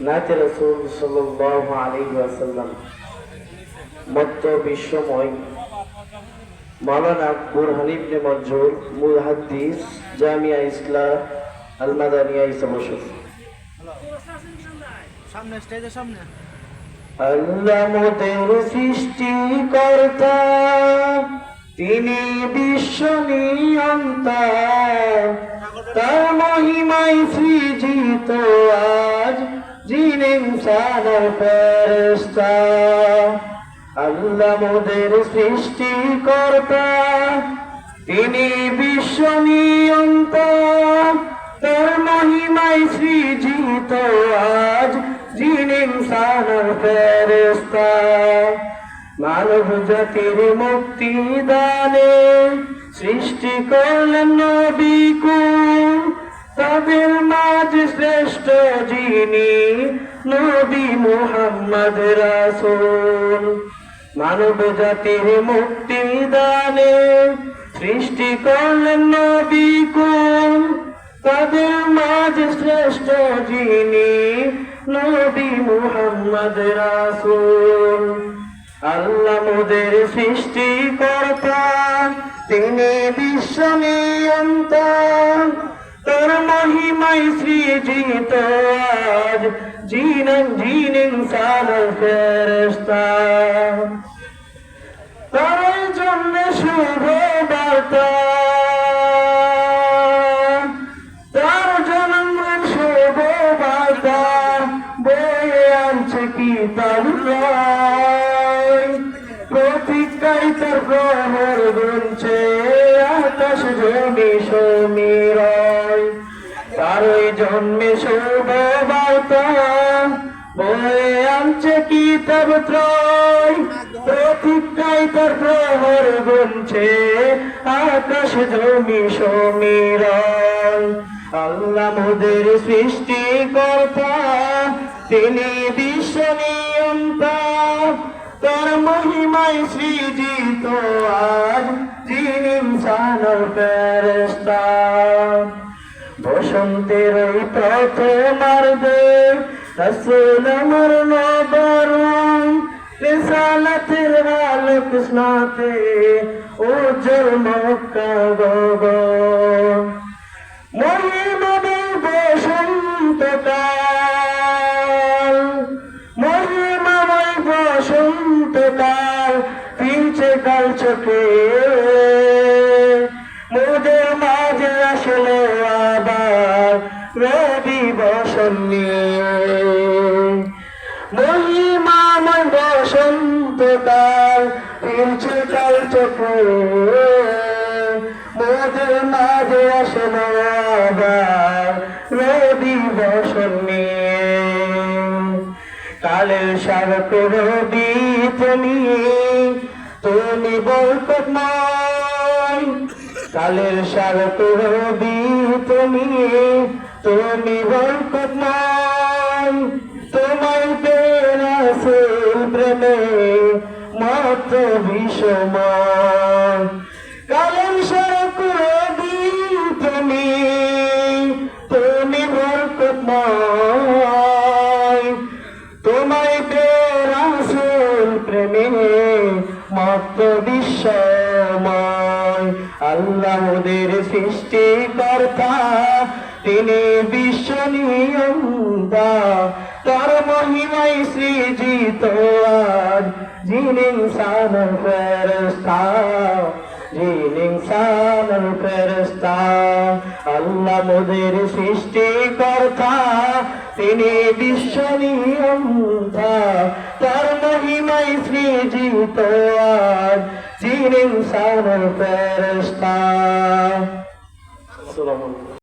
নাতে রসুল সাল্লাল্লাহু আলাইহি ওয়াসাল্লাম মধ্য বিশ্বময় মাওলানা বুরহান ইবনে মঞ্জুর মুহাদ্দিস জামিয়া ইসলাম আল মাদানিয়া ইসলাম সামনে স্টেজের সামনে। আল্লাহ মোদের সৃষ্টিকর্তা তিনি বিশ্ব নিয়ন্তা তার মহিমায় সৃজিত আজ জিনিম সানার ফেরেশতা, আল্লাহ মোদের সৃষ্টিকর্তা তিনি বিশ্ব নিয়ন্তা, তার মহিমায় সৃজিত আজ জিন ইনসানের ফেরেস্তা মানব জাতির মুক্তি দানে সৃষ্টি করলেন নবী তাদের মাঝে শ্রেষ্ঠ যিনি নবী মুহাম্মদ রাসূল। মানব জাতির মুক্তি দানে সৃষ্টি করলেন নবী কুল। তাদের মাঝে শ্রেষ্ঠ যিনি নবী মুহাম্মদ রাসূল। আল্লাহ মোদের সৃষ্টিকর্তা, তিনি বিশ্ব নিয়ন্তা তোর মহিমায় সৃজিত আজ জিনন জিন ইনসান ফেরেশতা। তার জন্য শুভ বার্তা। তার জন্ম শুভ বার্তা। বয়ে আনছে কি তার প্রতিজ্ঞায় তার প্রহর গুনছে আকাশ জমি ওই জন্মে শুভ বার্তা। বয়ে আনছে কি তব ত্রয়? প্রতিজ্ঞায় তার প্রহর গুনছে। আকাশ জমি সমীরয় আল্লাহ মোদের সৃষ্টিকর্তা তিনি বিশ্ব নিয়ন্তা তার মহিমায় সৃজিত আজ যিনি ইনসানের বসন্তের ওই প্রথমার্ধে রসুল আমার নবরণ রিসালাতের আলোক স্নাতে উজ্জ্বল মক্কা গগন। মহিমাবে বসন্তকাল মহিমাময় বসন্তকাল পিঞ্চে কাল চোখে। বসন্তকাল পিঞ্চে কাল চোখে। মোদের মাঝে আসলো আবার রবি বসন নিয়ে। কালের সারক রবি তুমি তুমি বরকতময় কালের সারক রবি তুমি তুমি বরকতময় তোমায় পেরাসুল প্রেমে মত বিশ্বময় আল্লাহ ওদের সৃষ্টিকর্তা, তিনি বিশ্ব নিয়ন্তা। তার মহিমায় সৃজিত আজ যিনি ইনসান ফেরস্তা, যিনি ইনসান ফেরস্তা। আল্লাহ মোদের সৃষ্টিকর্তা। তিনি বিশ্ব নিয়ন্তা তার মহিমায় সৃজিত আর যিনি ইনসান ফেরস্তা